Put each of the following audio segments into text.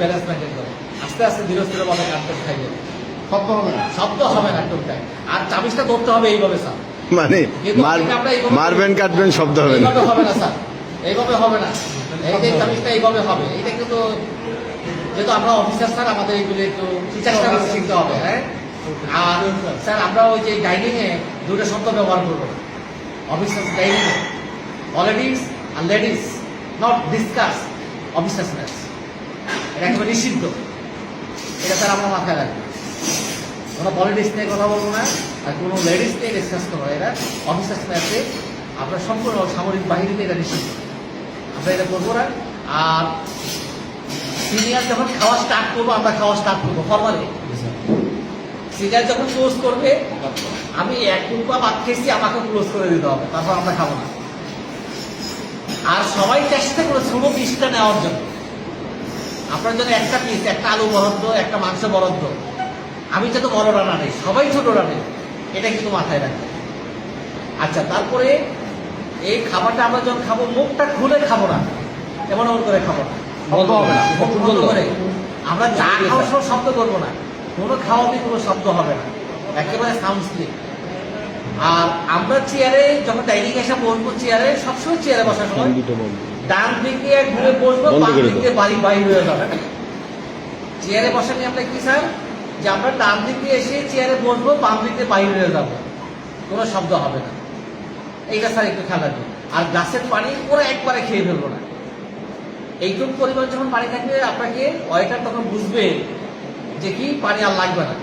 Balance maintain করে। আস্তে আস্তে ধীরে ধীরে বলে কাটতে খাইবে শব্দ হবে না। শব্দ হবে না টোকটায় আর চাবিসটা ধরতে হবে এইভাবে স্যার। মানে মারবেন কাটবেন শব্দ হবে না। হবে না স্যার। এইভাবে হবে না। এই যে চাবিসটা এইভাবে হবে এটা কিন্তু যেহেতু আমরা অফিসার স্যার আমাদের এগুলো একটু চেষ্টা করে শিখতে হবে হ্যাঁ? আর স্যার আমরা ওই যে ডাইনিং এ দুটো শব্দ ব্যবহার করব। অফিসার ডাইনিং এ আর ladies not discuss officers mess এটা একেবারে নিষিদ্ধ। এটা স্যার আমরা মাথায় রাখব। কোনো পলিটিক্স নিয়ে কথা বলব না আর কোনো লেডিস নিয়ে ডিসকাস করব এরা অফিসার্স ম্যাচে আমরা সম্পূর্ণ সামরিক বাহিনীতে এটা নিষিদ্ধ। আমরা এটা করব না। আর সিনিয়র যখন খাওয়া স্টার্ট করব আমরা খাওয়া স্টার্ট করব ফরমালি সিনিয়র যখন ক্লোজ করবে আমি এক টুকরা ভাত খেয়েছি আমাকে ক্লোজ করে দিতে হবে তারপর আমরা খাব না। আর সবাই চেষ্টা করে ছোট পিসটা নেওয়ার জন্য। আপনার জন্য একটা পিস একটা আলু বরাদ্দ একটা মাংস বরাদ্দ। আমি যাতে বড় রান্না নেই সবাই ছোট রান্নে এটা কিন্তু মাথায় রাখবেন। আচ্ছা তারপরে এই খাবারটা আমরা যখন খাব মুখটা খুলে খাব না। এমন এমন করে খাব? না শব্দ হবে না বন্ধ করে। আমরা যা খাওয়ার সময় শব্দ করব না। কোনো খাওয়াতে কোনো শব্দ হবে না। একেবারে সাউন্ড স্লিপ আর আমরা চেয়ারে যখন ডাইনিং এসে বসবো চেয়ারে সবসময় চেয়ারে বসার সময় ডান দিকে ঘুরে বসবো বাম দিকে বাড়ি বাইর হয়ে যাবে। চেয়ারে বসা নিয়ে আমরা কি স্যার? যে আমরা ডান দিকে এসে চেয়ারে বসবো বাম দিকে বাইর হয়ে যাব। কোনো শব্দ হবে না। এইটা স্যার একটু খেয়াল রাখবেন। আর গ্লাসের পানি পুরো একবারে খেয়ে ফেলব না। এইটুকু পরিমাণ যখন পানি থাকবে আপনাকে ওয়েটার তখন বুঝবে যে কি পানি আর লাগবে না।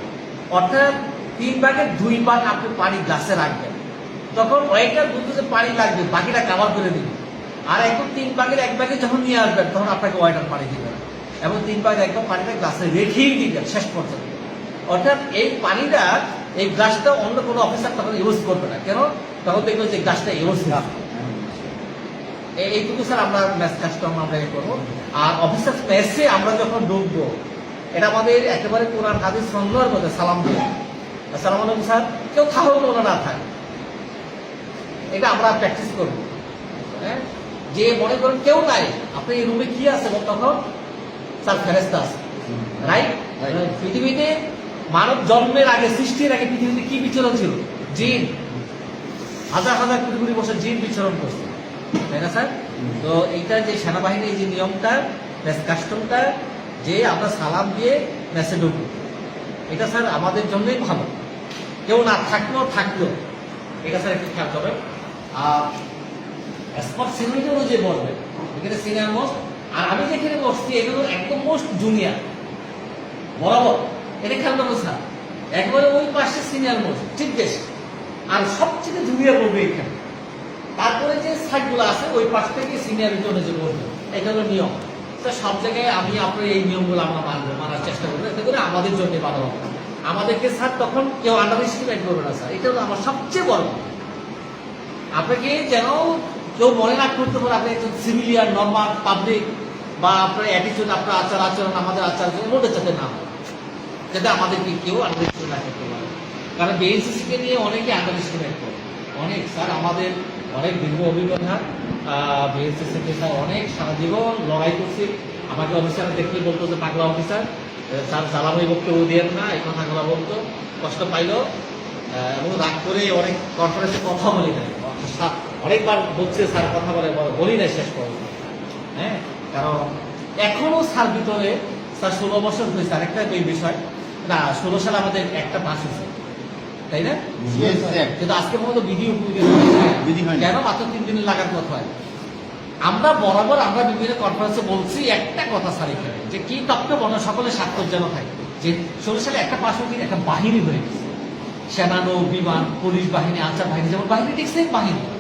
অর্থাৎ তিন ভাগের দুই ভাগ আপনি পানি গ্লাসে রাখবেন। তখন ওয়েটার বুঝবে যে পানি লাগবে বাকিটা কাভার করে দিবে। আর একদম তিন ভাগের এক ভাগে যখন নিয়ে আসবেন, তখন আপনাকে ওয়েটার পানি দিবে না এবং তিন ভাগ একদম পানিটা গ্লাসে রেখেই দিবেন শেষ পর্যন্ত। অর্থাৎ এই পানিটা, এই গ্লাসটা অন্য কোনো অফিসার তখন ইউজ করবে না। কেন? তখন দেখবেন যে গ্লাসটা ইউজ না এই- এইটুকু স্যার আমরা ম্যাচ কাজটা আমরা এ করব। আর অফিসার ম্যাচে আমরা যখন ডুববো এটা আমাদের একেবারে কোরআন, হাদিস সন্দেহের মধ্যে সালাম দিয়ে আসসালাম আলাইকুম স্যার, কেউ থাকুক ওনা না থাকে। এটা আমরা প্র্যাকটিস করব। হ্যাঁ? যে মনে করেন কেউ নাই আপনি এই রুমে কি আছে তখন স্যার ফেরেস্তা আছে। রাইট. পৃথিবীতে মানব জন্মের আগে সৃষ্টির আগে পৃথিবীতে কি বিচরণ ছিল? জিন। হাজার হাজার কোটি কোটি বছর জিন বিচরণ করছে। তাই না স্যার? তো এইটা যে সেনাবাহিনীর এই যে নিয়মটা কাস্টমটা যে আমরা সালাম দিয়ে মেসেজ ঢুকবো এটা স্যার আমাদের জন্যই ভালো। কেউ না থাকলেও থাকলেও এটা স্যার একটু খেয়াল করবেন। আর স্পট সিনিয়রিটি অনুযায়ী বসবেন এখানে সিনিয়র মোস্ট আর আমি যেখানে বসছি এগুলো একদম মোস্ট জুনিয়র বরাবর। এটা খেয়াল করব স্যার। একবারে ওই পাশে সিনিয়র মোস্ট ঠিক বেশি। আর সবচেয়ে জুনিয়র বলবে এখানে। তারপরে যে সাইডগুলো আছে, ওই পাশ থেকে সিনিয়রিটি অনুযায়ী বসবে। এটা হলো নিয়ম। তো সব জায়গায় আমি আপনার এই নিয়মগুলো আমরা মানবো, মানার চেষ্টা করব। এতে করে আমাদের জন্য ভালো হবে। আমাদেরকে স্যার তখন কেউ আন্ডার এস্টিমেট করবে না, স্যার। এটা হলো আমার সবচেয়ে বড়। আপনাকে যেন কেউ মনে না করতে পারে আপনি একজন সিভিলিয়ান নর্মাল পাবলিক বা আপনার অ্যাটিটিউড আপনার আচার আচরণ, আমাদের আচার আচরণ মধ্যে যাতে না হয়। যাতে আমাদেরকে কেউ আন্ডার না করতে পারে। কারণ বিএনসিসিকে নিয়ে অনেকে আন্ডার এস্টিমেট করে। অনেক, স্যার, আমাদের অনেক দীর্ঘ অভিজ্ঞতা বিএনসিসিকে স্যার অনেক সারা জীবন লড়াই করছি। আমাকে অফিসার দেখলে বলতো যে, পাগলা অফিসার স্যার জ্বালামি বক্তব্য দিয়েন না, এই কথাগুলো বলতো। কষ্ট পাইলো। এবং রাগ করে অনেক কনফারেন্সে কথা বলি সা- অনেকবার বলছে স্যার কথা বলে বলে- নাই শেষ পর্যন্ত হ্যাঁ? কারণ এখনও স্যার ভিতরে স্যার ষোলো বছর হয়েছে আরেকটা এই বিষয়। না ষোলো সালে আমাদের একটা পাস হয়েছে। তাই না? কিন্তু আজকে পর্যন্ত বিধি বিধি হয়নি। কেন মাত্র তিন দিন লাগার কথা হয়? আমরা বরাবর আমরা বিভিন্ন কনফারেন্সে বলছি একটা কথা স্যার এখানে যে কি তত্ত্ব বর্ণ সকলের স্বার্থর যেন থাকে। যে ষোলো সালে একটা পাশ হয়ে একটা বাহিনী হয়ে গেছে। সেনানো বিমান পুলিশ বাহিনী আনসার বাহিনী যেমন বাহিনী ঠিক সেম বাহিনী।